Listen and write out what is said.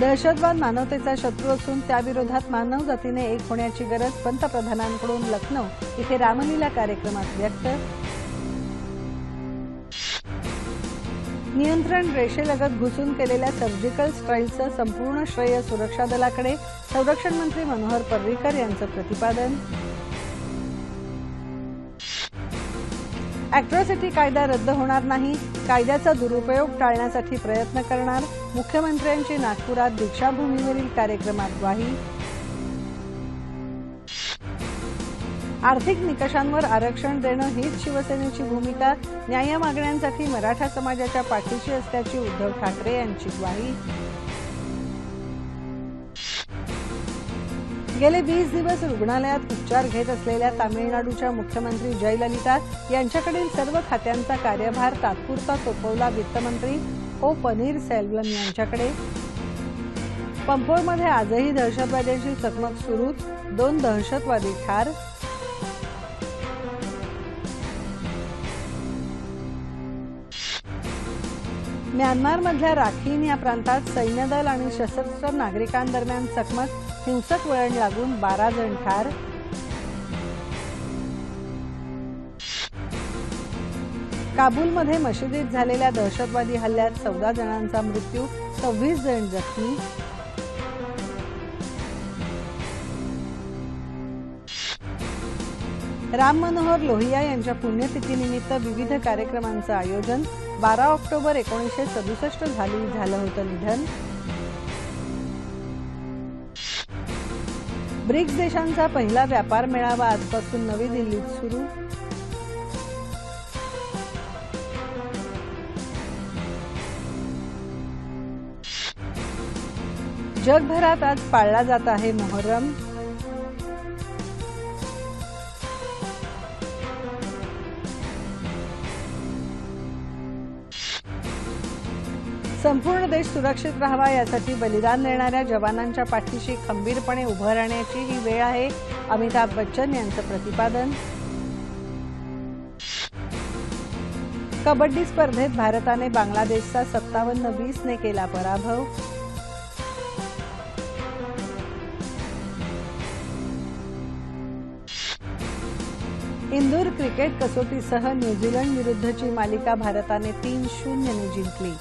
दहशतवाद मानवतेचा शत्रू असून त्याविरोधात मानव जातीने एक होण्याची गरज पंतप्रधानांकडून लखनौ इथे रामलीला कार्यक्रमात व्यक्त. नियंत्रण रेषेलगत घुसून केलेल्या सर्जिकल स्ट्राईकचं संपूर्ण श्रेय सुरक्षा दलाकडे. संरक्षण मंत्री मनोहर पर्रीकर यांचं प्रतिपादन. अॅट्रॉसिटी कायदा रद्द होणार नाही कायद्याचा दुरुपयोग टाळण्यासाठी प्रयत्न करणार मुख्यमंत्र्यांची नागपुरात दीक्षाभूमीवरील कार्यक्रमात ग्वाही. आर्थिक निकषांवर आरक्षण देणं हीच शिवसेनेची भूमिका न्याय मागण्यांसाठी मराठा समाजाच्या पाठीशी असल्याची उद्धव ठाकरे यांची ग्वाही. गेले वीस दिवस रुग्णालयात उपचार घेत असलेल्या तामिळनाडूच्या मुख्यमंत्री जयललिता यांच्याकडील सर्व खात्यांचा कार्यभार तात्पुरता सोपवला वित्तमंत्री ओ पनीरसेल्वम यांच्याकडे. पंपोरमध्ये आजही दहशतवाद्यांची चकमक सुरू दोन दहशतवादी ठार. म्यानमारमधल्या राखीन या प्रांतात सैन्यदल आणि सशस्त्र नागरिकांदरम्यान चकमक हिंसक वळण लागून बारा जण ठार. काबूलमध्ये मशिदीत झालेल्या दहशतवादी हल्ल्यात चौदा जणांचा मृत्यू सव्वीस जण जखमी. राम मनोहर लोहिया यांच्या पुण्यतिथीनिमित्त विविध कार्यक्रमांचं आयोजन बारा ऑक्टोबर एकोणीसशे सदुसष्ट झाली झालं होतं निधन. ब्रिक्स देशांचा पहिला व्यापार मेळावा आजपासून नवी दिल्लीत सुरू. जगभरात आज पाळला जात आहे मोहर्रम संपूर्ण देश सुरक्षित राहावा यासाठी बलिदान देणाऱ्या जवानांच्या पाठीशी खंबीरपणे उभं राहण्याची ही वेळ आहे. अमिताभ बच्चन यांचं प्रतिपादन. कबड्डी स्पर्धेत भारताने बांगलादेशचा सत्तावन्न वीसने केला पराभव. इंदूर क्रिकेट कसोटीसह न्यूझीलंड विरुद्धची मालिका भारताने तीन शून्यने जिंकली.